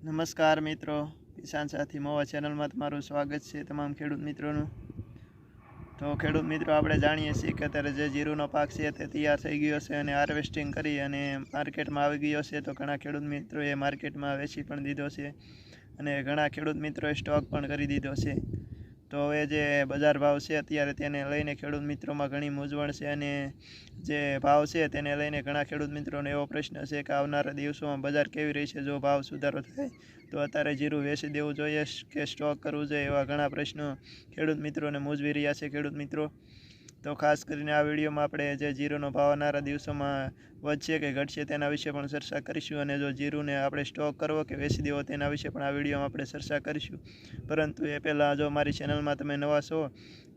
નમસ્કાર મિત્રો. કિસાન સાથી મોવા ચેનલમાં તમારું સ્વાગત છે તમામ ખેડૂત મિત્રોનું. તો ખેડૂત મિત્રો, આપણે જાણીએ છીએ કે અત્યારે જે જીરુનો પાક છે તે તૈયાર થઈ ગયો છે અને હાર્વેસ્ટિંગ કરી અને માર્કેટમાં આવી ગયો છે. તો ઘણા ખેડૂત મિત્રોએ માર્કેટમાં વેચી પણ દીધો છે અને ઘણા ખેડૂત મિત્રોએ સ્ટોક પણ કરી દીધો છે. તો હવે જે બજાર ભાવ છે અત્યારે તેને લઈને ખેડૂત મિત્રોમાં ઘણી મૂંઝવણ છે અને જે ભાવ છે તેને લઈને ઘણા ખેડૂત મિત્રોને એવો પ્રશ્ન છે કે આવનારા દિવસોમાં બજાર કેવી રહી છે જો ભાવ સુધારો થાય તો અત્યારે જીરું વેચી દેવું જોઈએ કે સ્ટોક કરવું જોઈએ એવા ઘણા પ્રશ્નો ખેડૂત મિત્રોને મૂંઝવી રહ્યા છે. ખેડૂત મિત્રો તો ખાસ કરીને આ વિડીયોમાં આપણે જે જીરુનો ભાવ આવનારા દિવસોમાં વધશે કે ઘટશે તેના વિશે પણ ચર્ચા કરીશું અને જો જીરુને આપણે સ્ટોક કરવો કે વેચી દેવો તેના વિશે પણ આ વિડીયોમાં આપણે ચર્ચા કરીશું. પરંતુ એ પહેલાં જો મારી ચેનલમાં તમે નવા છો,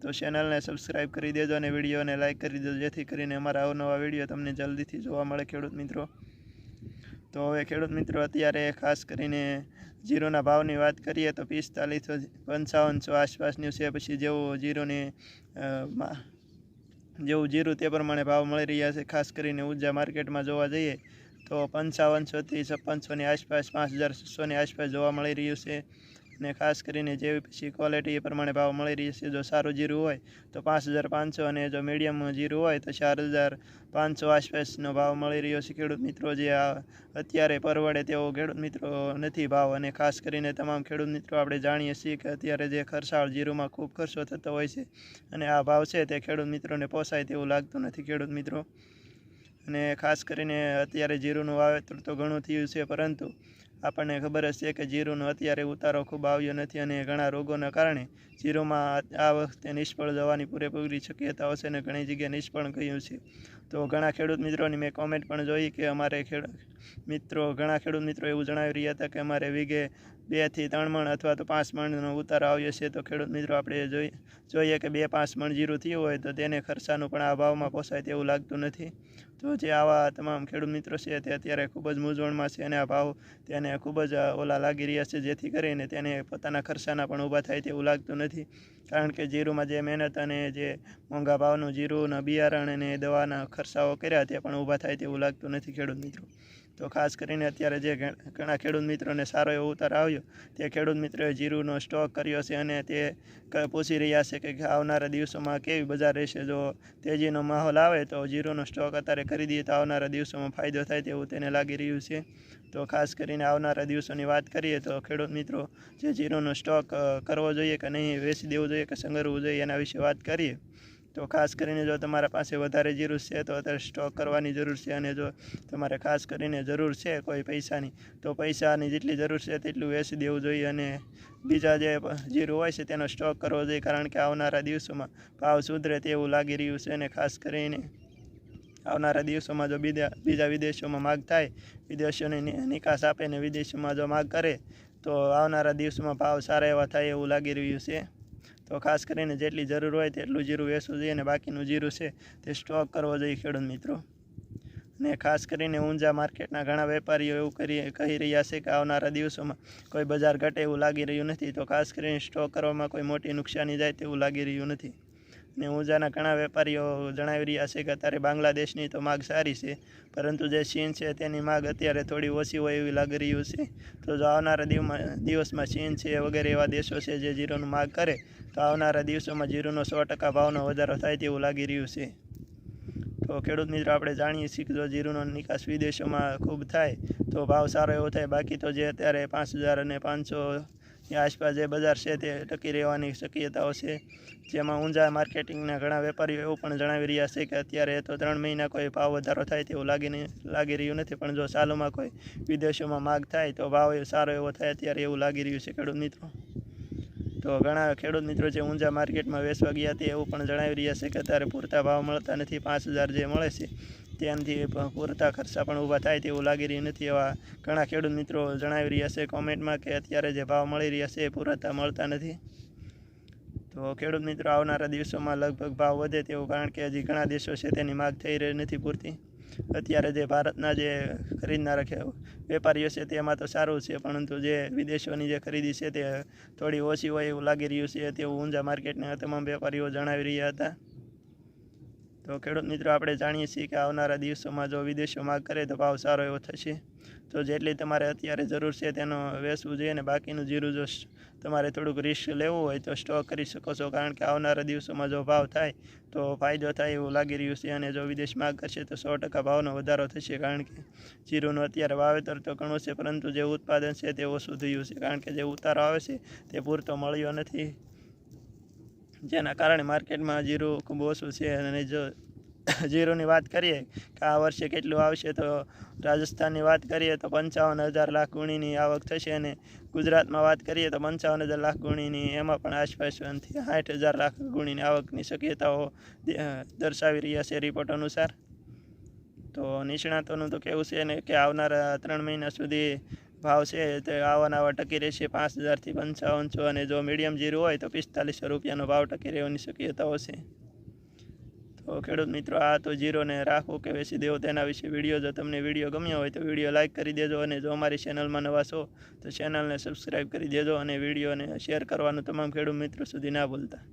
તો ચેનલને સબસ્ક્રાઈબ કરી દેજો અને વિડીયોને લાઇક કરી દેજો, જેથી કરીને અમારા અવનવા વીડિયો તમને જલ્દીથી જોવા મળે ખેડૂત મિત્રો. તો હવે ખેડૂત મિત્રો, અત્યારે ખાસ કરીને જીરોના ભાવની વાત કરીએ તો પિસ્તાલીસો પંચાવનસો આસપાસની છે, પછી જેવું જીરોની જેવું જીરું તે પ્રમાણે ભાવ મળી રહ્યા છે. ખાસ કરીને ઊર્જા માર્કેટમાં જોવા જઈએ તો પંચાવનસોથી છપ્પનસોની આસપાસ, પાંચ હજાર છસોની આસપાસ જોવા મળી રહ્યું છે. અને ખાસ કરીને જેવી પછી ક્વોલિટી એ પ્રમાણે ભાવ મળી રહી છે, જો સારું જીરું હોય તો પાંચ હજાર પાંચસો અને જો મીડિયમ જીરું હોય તો ચાર હજાર પાંચસો આસપાસનો ભાવ મળી રહ્યો છે. ખેડૂત મિત્રો જે આ અત્યારે પરવડે તેવો ખેડૂત મિત્રો નથી ભાવ અને ખાસ કરીને તમામ ખેડૂત મિત્રો આપણે જાણીએ છીએ કે અત્યારે જે ખર્ચાળ જીરુમાં ખૂબ ખર્ચો થતો હોય છે અને આ ભાવ છે તે ખેડૂત મિત્રોને પોસાય તેવું લાગતું નથી ખેડૂત મિત્રો. અને ખાસ કરીને અત્યારે જીરુંનું વાવેતર તો ઘણું થયું છે, પરંતુ આપણને ખબર જ છે કે જીરુંનો અત્યારે ઉતારો ખૂબ આવ્યો નથી અને ઘણા રોગોના કારણે જીરુમાં આ વખતે નિષ્ફળ જવાની પૂરેપૂરી શક્યતાઓ છે અને ઘણી જગ્યાએ નિષ્ફળ ગયું છે. તો ઘણા ખેડૂત મિત્રોની મેં કોમેન્ટ પણ જોઈ કે અમારે ખેડ, મિત્રો, ઘણા ખેડૂત મિત્રો એવું જણાવી રહ્યા હતા કે અમારે વીઘે બેથી ત્રણ મણ અથવા તો પાંચ મણનો ઉતારો આવ્યો છે. તો ખેડૂત મિત્રો, આપણે જોઈ, જોઈએ કે બે પાંચ મણ જીરું થયું હોય તો તેને ખર્ચાનું પણ આ ભાવમાં પોસાય તેવું લાગતું નથી. તો જે આવા તમામ ખેડૂત મિત્રો છે તે અત્યારે ખૂબ જ મૂંઝવણમાં છે અને આ ભાવ તેને ખૂબ જ ઓલા લાગી રહ્યા છે જેથી કરીને તેને પોતાના ખર્ચાના પણ ઊભા થાય તેવું લાગતું નથી. કારણ કે જીરુમાં જે મહેનત અને જે મોંઘા ભાવનું જીરુના બિયારણ અને દવાના ખર્ચાઓ કર્યા તે પણ ઊભા થાય તેવું લાગતું નથી ખેડૂત મિત્રો. તો ખાસ કરીને અત્યારે જે ઘણા ખેડૂત મિત્રોને સારો એવો ઉતાર આવ્યો, તે ખેડૂત મિત્રોએ જીરુનો સ્ટોક કર્યો છે અને તે પૂછી રહ્યા છે કે આવનારા દિવસોમાં કેવી બજાર રહેશે. જો તેજીનો માહોલ આવે તો જીરુનો સ્ટોક અત્યારે કરી દઈએ તો આવનારા દિવસોમાં ફાયદો થાય તેવું તેને લાગી રહ્યું છે. તો ખાસ કરીને આવનારા દિવસોની વાત કરીએ તો ખેડૂત મિત્રો, જે જીરુનો સ્ટોક કરવો જોઈએ કે નહીં, વેચી દેવું જોઈએ કે સંગ્રહવું જોઈએ એના વિશે વાત કરીએ. તો ખાસ કરીને જો તમારા પાસે વધારે જીરું છે, તો અત્યારે સ્ટોક કરવાની જરૂર છે અને જો તમારે ખાસ કરીને જરૂર છે કોઈ પૈસાની, તો પૈસાની જેટલી જરૂર છે તેટલું વેચી દેવું જોઈએ અને બીજા જે જીરું હોય છે તેનો સ્ટોક કરવો જોઈએ, કારણ કે આવનારા દિવસોમાં ભાવ સુધરે તેવું લાગી રહ્યું છે અને ખાસ કરીને આવનારા દિવસોમાં જો બીજા બીજા વિદેશોમાં માગ થાય, વિદેશોની નિકાસ આપે ને વિદેશોમાં જો માગ કરે, તો આવનારા દિવસોમાં ભાવ સારા એવા થાય એવું લાગી રહ્યું છે. તો ખાસ કરીને જેટલી જરૂર હોય તેટલું જીરું વેચવું જોઈએ અને બાકીનું જીરું છે તે સ્ટોક કરવો જોઈએ ખેડૂત મિત્રો. અને ખાસ કરીને ઊંઝા માર્કેટના ઘણા વેપારીઓ એવું કરી, કહી રહ્યા છે કે આવનારા દિવસોમાં કોઈ બજાર ઘટે એવું લાગી રહ્યું નથી. તો ખાસ કરીને સ્ટોક કરવામાં કોઈ મોટી નુકસાની જાય તેવું લાગી રહ્યું નથી. અને ઊંઝાના ઘણા વેપારીઓ જણાવી રહ્યા છે કે અત્યારે બાંગ્લાદેશની તો માગ સારી છે, પરંતુ જે ચીન છે તેની માગ અત્યારે થોડી ઓછી હોય એવી લાગી રહ્યું છે. તો જો આવનારા દિવસમાં ચીન છે વગેરે એવા દેશો છે જે જીરોનું માગ કરે, તો આવનારા દિવસોમાં જીરુનો સો ટકા ભાવનો વધારો થાય તેવું લાગી રહ્યું છે. તો ખેડૂત મિત્રો, આપણે જાણીએ છીએ કે જો જીરુનો નિકાસ વિદેશોમાં ખૂબ થાય, તો ભાવ સારો એવો થાય. બાકી તો જે અત્યારે પાંચ હજાર અને પાંચસો આસપાસ જે બજાર છે તે ટકી રહેવાની શક્યતાઓ છે. જેમાં ઊંઝા માર્કેટિંગના ઘણા વેપારીઓ એવું પણ જણાવી રહ્યા છે કે અત્યારે તો ત્રણ મહિના કોઈ ભાવ વધારો થાય તેવું લાગી લાગી રહ્યું નથી, પણ જો સાલોમાં કોઈ વિદેશોમાં માગ થાય તો ભાવ સારો એવો થાય અત્યારે એવું લાગી રહ્યું છે ખેડૂત મિત્રો. તો ઘણા ખેડૂત મિત્રો જે ઊંઝા માર્કેટમાં વેચવા ગયા તે એવું પણ જણાવી રહ્યા છે કે અત્યારે પૂરતા ભાવ મળતા નથી. પાંચ હજાર જે મળે છે તેનાથી પૂરતા ખર્ચા પણ ઊભા થાય તેવું લાગી રહ્યું નથી એવા ઘણા ખેડૂત મિત્રો જણાવી રહ્યા છે, કોમેન્ટમાં કે અત્યારે જે ભાવ મળી રહ્યા છે એ પૂરતા મળતા નથી. તો ખેડૂત મિત્રો, આવનારા દિવસોમાં લગભગ ભાવ વધે તેવું કારણ કે હજી ઘણા દેશો છે તેની માગ થઈ રહી નથી પૂરતી. અત્યારે જે ભારતના જે ખરીદનારા વેપારીઓ છે તેમાં તો સારું છે, પરંતુ જે વિદેશોની જે ખરીદી છે તે થોડી ઓછી હોય એવું લાગી રહ્યું છે તેવું ઊંઝા માર્કેટના તમામ વેપારીઓ જણાવી રહ્યા હતા. તો ખેડૂત મિત્રો, આપણે જાણીએ છીએ કે આવનારા દિવસોમાં જો વિદેશો માગ કરે તો ભાવ સારો એવો થશે. તો જેટલી તમારે અત્યારે જરૂર છે તેનો વેચવું જોઈએ અને બાકીનું જીરું જો તમારે થોડુંક રિસ્ક લેવું હોય તો સ્ટોક કરી શકો છો. કારણ કે આવનારા દિવસોમાં જો ભાવ થાય તો ફાયદો થાય એવું લાગી રહ્યું છે અને જો વિદેશ માંગ કરશે તો સો ટકા ભાવનો વધારો થશે. કારણ કે જીરુંનું અત્યારે વાવેતર તો ઘણું છે, પરંતુ જે ઉત્પાદન છે તે ઓછું થયું છે. કારણ કે જે ઉતારો આવે છે તે પૂરતો મળ્યો નથી. જેના કારણે માર્કેટમાં જીરું ખૂબ ઓછું છે અને જો જીરુંની વાત કરીએ કે આ વર્ષે કેટલું આવશે, તો રાજસ્થાનની વાત કરીએ તો પંચાવન હજાર લાખ ગુણીની આવક થશે અને ગુજરાતમાં વાત કરીએ તો પંચાવન હજાર લાખ ગુણીની, એમાં પણ આસપાસથી સાઠ હજાર લાખ ગુણીની આવકની શક્યતાઓ દર્શાવી રહ્યા છે રિપોર્ટ અનુસાર. તો નિષ્ણાતોનું તો કેવું છે ને કે આવનારા ત્રણ મહિના સુધી ભાવ છે તે આવાનાવા ટકી રહેશે પાંચ હજારથી પંચાવનસો અને જો મીડિયમ જીરું હોય તો પિસ્તાલીસો રૂપિયાનો ભાવ ટકી રહેવાની શક્યતાઓ છે. તો ખેડૂત મિત્રો, આ તો જીરોને રાખો કે વેચી દેવો તેના વિશે વીડિયો. જો તમને વીડિયો ગમ્યો હોય તો વીડિયો લાઇક કરી દેજો અને જો અમારી ચેનલમાં નવા છો તો ચેનલને સબસ્ક્રાઈબ કરી દેજો અને વિડીયોને શેર કરવાનું તમામ ખેડૂત મિત્રો સુધી ના ભૂલતા.